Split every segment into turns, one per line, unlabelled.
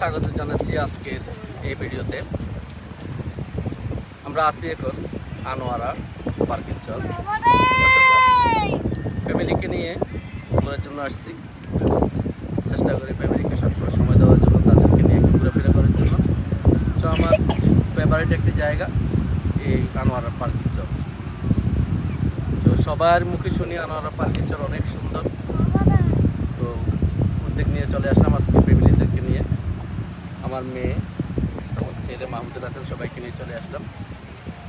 স্বাগত জানাচ্ছি আজকের এই ভিডিওতে। আমরা আছি এখন আনোয়ারা পার্কের চল ফ্যামিলিকে নিয়ে ঘোরার জন্য আসছি। চেষ্টা করি ফ্যামিলিকে সবসময় সময় দেওয়ার জন্য, তাদেরকে নিয়ে একটু ঘোরাফেরা করার জন্য। তো আমার ফেভারিট একটি জায়গা এই আনোয়ারা পার্কের চল তো সবার মুখে শুনি আনোয়ারা পার্কের চল অনেক সুন্দর তো উদ্যোগ নিয়ে চলে আসলাম আজকে ফ্যামিলিদেরকে নিয়ে আমার মেয়ে, আমার ছেলে মাহমুদুল হাসান, সবাইকে নিয়ে চলে আসলাম।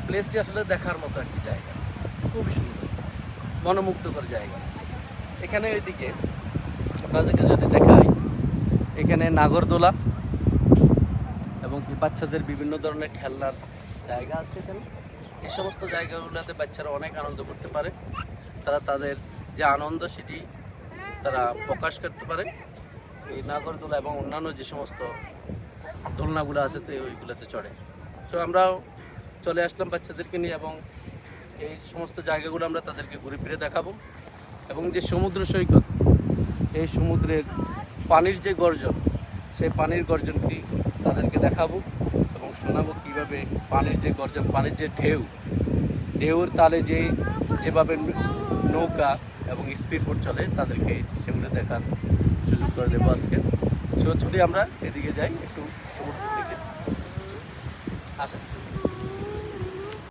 প্লেসটি আসলে দেখার মতো একটি জায়গা। খুবই সুন্দর, মনোমুগ্ধকর জায়গা। এখানে ওইদিকে আপনাদেরকে যদি দেখাই, এখানে নাগরদোলা এবং বাচ্চাদের বিভিন্ন ধরনের খেলনার জায়গা আছে এখানে। এই সমস্ত জায়গাগুলোতে বাচ্চারা অনেক আনন্দ করতে পারে। তারা তাদের যে আনন্দ সেটি তারা প্রকাশ করতে পারে। এই নাগরদোলা এবং অন্যান্য যে সমস্ত দোলনাগুলো আছে তো ওইগুলোতে চড়ে। তো আমরাও চলে আসলাম বাচ্চাদেরকে নিয়ে এবং এই সমস্ত জায়গাগুলো আমরা তাদেরকে ঘুরে ফিরে দেখাবো। এবং যে সমুদ্র সৈকত, এই সমুদ্রের পানির যে গর্জন, সেই পানির গর্জনটি তাদেরকে দেখাবো এবং শোনাবো কীভাবে পানির যে গর্জন, পানির যে ঢেউ, ঢেউর তালে যে যেভাবে নৌকা এবং স্পিড বোট চলে তাদেরকে সেগুলো দেখার সুযোগ করে দেবো আজকে। সো ছুটি আমরা, এদিকে যাই, একটু Así.